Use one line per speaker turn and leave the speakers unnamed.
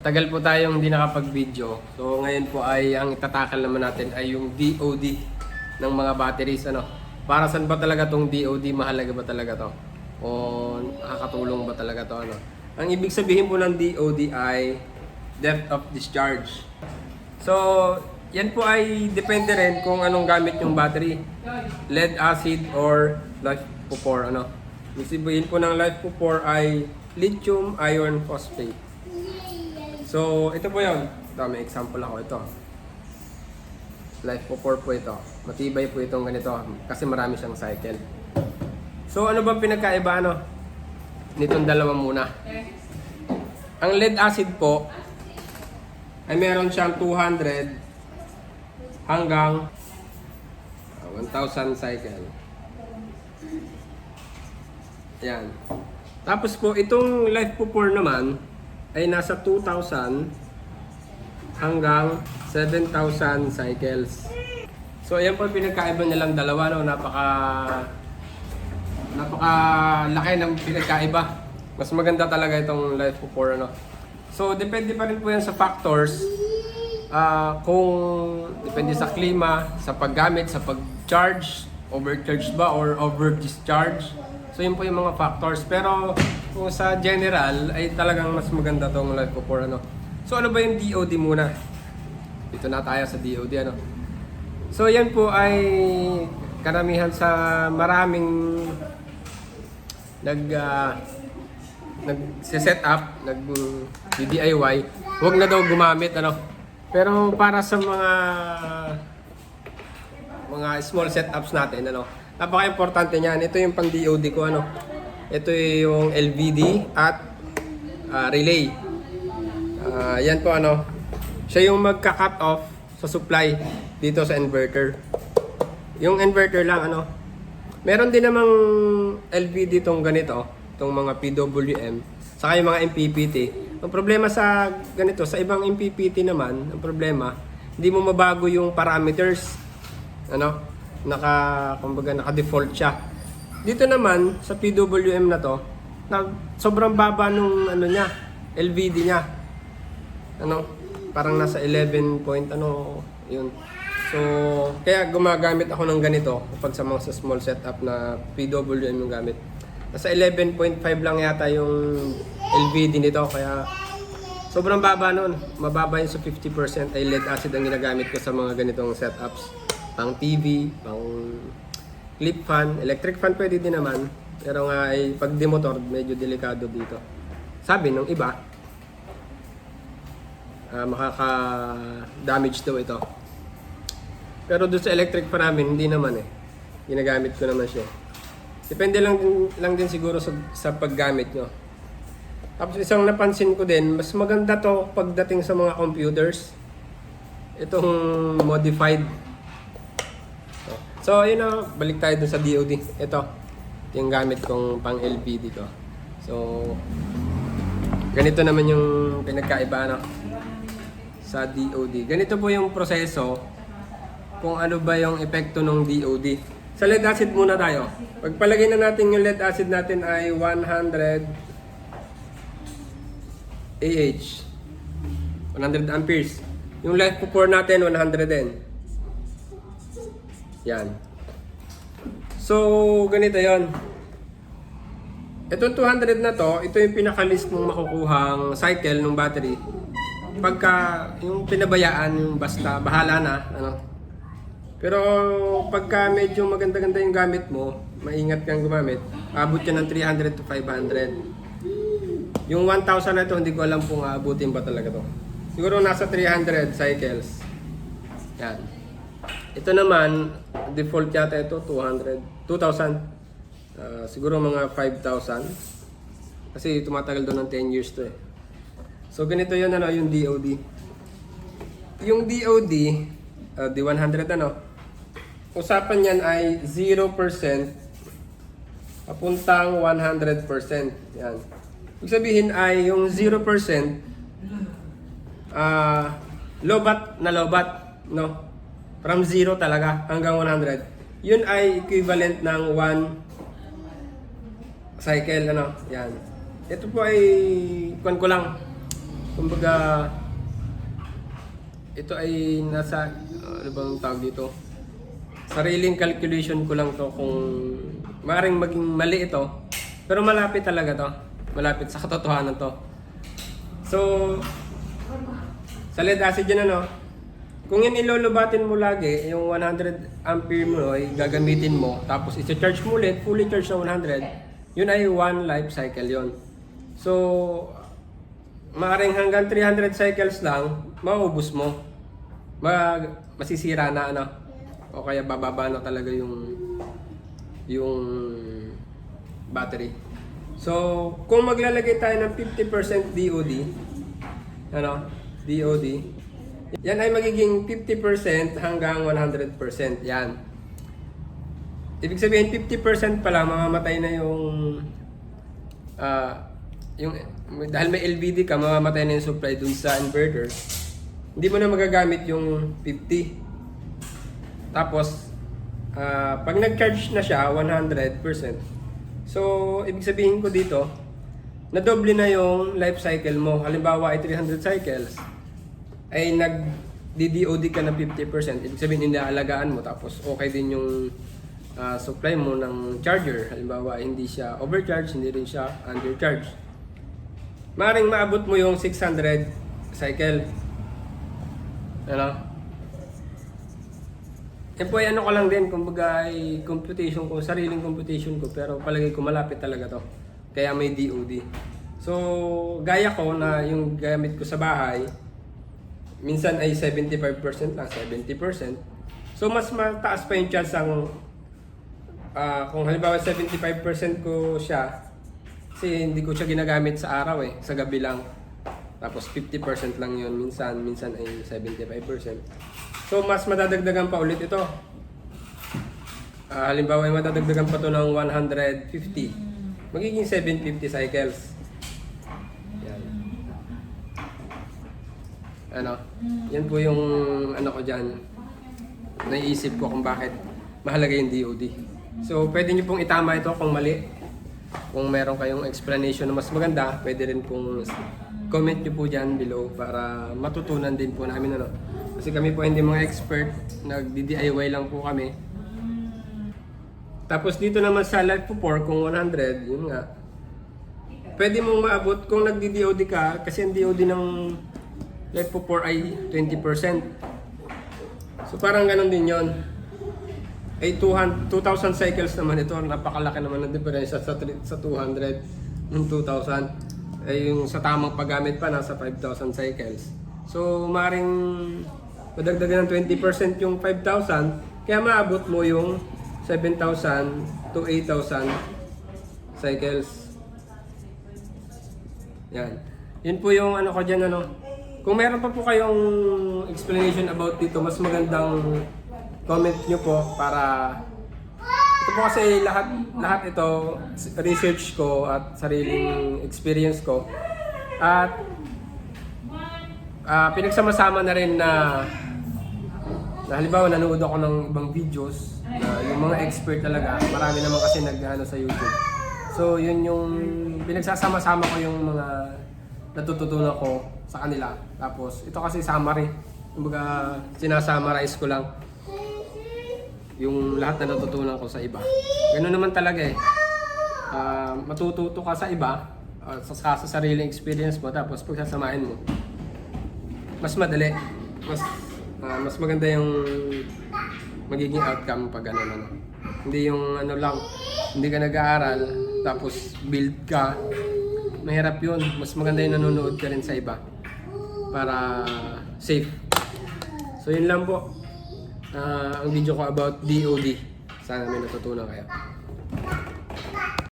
Tagal po tayong hindi nakapag-video. So ngayon po ay ang itatakal naman natin ay yung DOD ng mga batteries. Ano? Para saan ba talaga tong DOD? Mahalaga ba talaga to? O nakakatulong ba talaga to? Ano? Ang ibig sabihin po ng DOD ay depth of discharge. So, yan po ay depende rin kung anong gamit yung battery. Lead acid or life for ano. Ibig sabihin po ng life for ay lithium iron phosphate. So, ito po yun. Ito, may example ako. Ito. Life po 4 po ito. Matibay po itong ganito kasi marami siyang cycle. So, ano bang pinagkaiba ano? Nitong dalawa muna. Ang lead acid po ay meron siyang 200 hanggang ah, 1,000 cycle. Yan. Tapos po, itong life po 4 naman, ay nasa 2,000 hanggang 7,000 cycles. So, ayan po pinagkaiba nilang dalawa, no? Napaka... Napaka laki ng pinagkaiba. Mas maganda talaga itong Life po 4, ano? So, depende pa rin po yan sa factors. Ah, kung depende sa klima, sa paggamit, sa pag-charge, overcharge ba or over-discharge. So, yun po yung mga factors. Pero, kung sa general, ay talagang mas maganda tong Life po 4, ano? So, ano ba yung DOD muna? Dito na tayo sa DOD, ano? So, yan po ay karamihan sa maraming nag uh, nag-set up, nag DIY, huwag na daw gumamit ano. Pero para sa mga mga small setups natin ano, napaka-importante niyan. Ito yung pang DOD ko ano. Ito yung LVD at ah, relay. Ah, yan po ano. Siya yung magka-cut off sa supply dito sa inverter. Yung inverter lang ano. Meron din namang LVD tong ganito, tong mga PWM, saka yung mga MPPT. Ang problema sa ganito, sa ibang MPPT naman, ang problema, hindi mo mabago yung parameters. Ano? Naka, kumbaga, naka-default siya. Dito naman, sa PWM na to, na, sobrang baba nung ano niya, LVD niya. Ano? Parang nasa 11 point ano, yun. So, kaya gumagamit ako ng ganito kapag sa mga sa small setup na PWM yung gamit. Nasa 11.5 lang yata yung LVD nito kaya sobrang baba nun. Mababa yun sa 50% ay lead acid ang ginagamit ko sa mga ganitong setups. Pang TV, pang clip fan, electric fan pwede din naman. Pero nga ay pag demotor medyo delikado dito. Sabi nung iba, ah, makaka-damage daw ito. Pero doon sa electric pa namin, hindi naman eh. Ginagamit ko naman siya. Depende lang lang din siguro sa, sa paggamit nyo. Tapos isang napansin ko din, mas maganda to pagdating sa mga computers. Itong modified. So, ayun na, balik tayo dun sa DOD. Ito, yung gamit kong pang LPD ko. So, ganito naman yung pinagkaiba no? sa DOD. Ganito po yung proseso kung ano ba yung epekto ng DOD. Sa lead acid muna tayo. Pagpalagay na natin yung lead acid natin ay 100 AH. 100 amperes. Yung life pour natin 100 din. Yan. So, ganito yon. Itong 200 na to, ito yung pinaka-list mong makukuhang cycle ng battery. Pagka yung pinabayaan, yung basta bahala na, ano, pero pagka medyo maganda-ganda yung gamit mo, maingat kang gumamit, abot yan ng 300 to 500. Yung 1,000 na ito, hindi ko alam kung aabutin ba talaga to. Siguro nasa 300 cycles. Yan. Ito naman, default yata ito, 200, 2,000. Ah, siguro mga 5,000. Kasi tumatagal doon ng 10 years to eh. So ganito yun ano, yung DOD. Yung DOD, uh, D100 ano, usapan yan ay 0% papuntang 100%. Yan. Ibig sabihin ay yung 0% ah lobat na lobat, no? From 0 talaga hanggang 100. Yun ay equivalent ng 1 cycle, ano? Yan. Ito po ay, kuan ko lang, Kumbaga, ito ay nasa, ano bang tawag dito? Sariling calculation ko lang to kung maaaring maging mali ito. Pero malapit talaga to. Malapit sa katotohanan to. So, sa lead acid yun ano, kung yun ilulubatin mo lagi, yung 100 ampere mo ay gagamitin mo, tapos isi-charge mo ulit, fully charge na 100, yun ay one life cycle yon. So, maaaring hanggang 300 cycles lang, maubos mo. Mag, masisira na ano. O kaya bababa na talaga yung yung battery. So, kung maglalagay tayo ng 50% DOD, ano, DOD, yan ay magiging 50% hanggang 100%. Yan. Ibig sabihin, 50% pa lang, mamamatay na yung, ah, yung, dahil may LVD ka, mamamatay na yung supply dun sa inverter. Hindi mo na magagamit yung 50. Tapos, ah, pag nag-charge na siya, 100%. So, ibig sabihin ko dito, nadoble na yung life cycle mo. Halimbawa ay 300 cycles, ay nag DDOD ka na 50%. Ibig sabihin, inaalagaan mo. Tapos, okay din yung ah, supply mo ng charger. Halimbawa, hindi siya overcharge, hindi rin siya undercharge. Maring maabot mo yung 600 cycle. Ano? Yan po ay ano ko lang din, kumbaga ay computation ko, sariling computation ko, pero palagi ko malapit talaga to. Kaya may DOD. So, gaya ko na yung gamit ko sa bahay, minsan ay 75% lang, 70%. So, mas mataas pa yung chance ang, ah, kung halimbawa 75% ko siya, kasi hindi ko siya ginagamit sa araw eh, sa gabi lang. Tapos 50% lang yun minsan, minsan ay 75%. So mas madadagdagan pa ulit ito. Ah, halimbawa ay madadagdagan pa to ng 150. Magiging 750 cycles. Ano? Yan po yung ano ko dyan. Naiisip ko kung bakit mahalaga yung DOD. So pwede nyo pong itama ito kung mali. Kung meron kayong explanation na mas maganda, pwede rin pong comment nyo po dyan below para matutunan din po namin ano. Kasi kami po hindi mga expert, nag-DIY lang po kami. Tapos dito naman sa Life po 4, kung 100, yun nga. Pwede mong maabot kung nagdi-DOD ka, kasi ang DOD ng Life po 4 ay 20%. So parang ganun din yon ay 200, 2,000 cycles naman ito. Napakalaki naman ng diferensya sa, sa 200 ng 2,000. Ay yung sa tamang paggamit pa, nasa 5,000 cycles. So, maring madagdagan ng 20% yung 5,000, kaya maabot mo yung 7,000 to 8,000 cycles. Yan. Yun po yung ano ko dyan, ano. Kung meron pa po kayong explanation about dito, mas magandang comment nyo po para ito po kasi lahat lahat ito research ko at sariling experience ko. At ah, pinagsama-sama na rin na na halimbawa nanood ako ng ibang videos na yung mga expert talaga marami naman kasi nag-ano sa YouTube. So yun yung pinagsasama-sama ko yung mga natututunan ko sa kanila tapos ito kasi summary kumbaga sinasummarize ko lang yung lahat na natutunan ko sa iba. Ganun naman talaga eh. Ah, matututo ka sa iba, ah, sa, sa sariling experience mo, tapos pagsasamahin mo, mas madali. Mas, ah, mas maganda yung magiging outcome pag ano, ano. Hindi yung ano lang, hindi ka nag-aaral, tapos build ka. Mahirap yun. Mas maganda yung nanonood ka rin sa iba. Para safe. So yun lang po. Ah, ang video ko about DOD. Sana may natutunan kayo.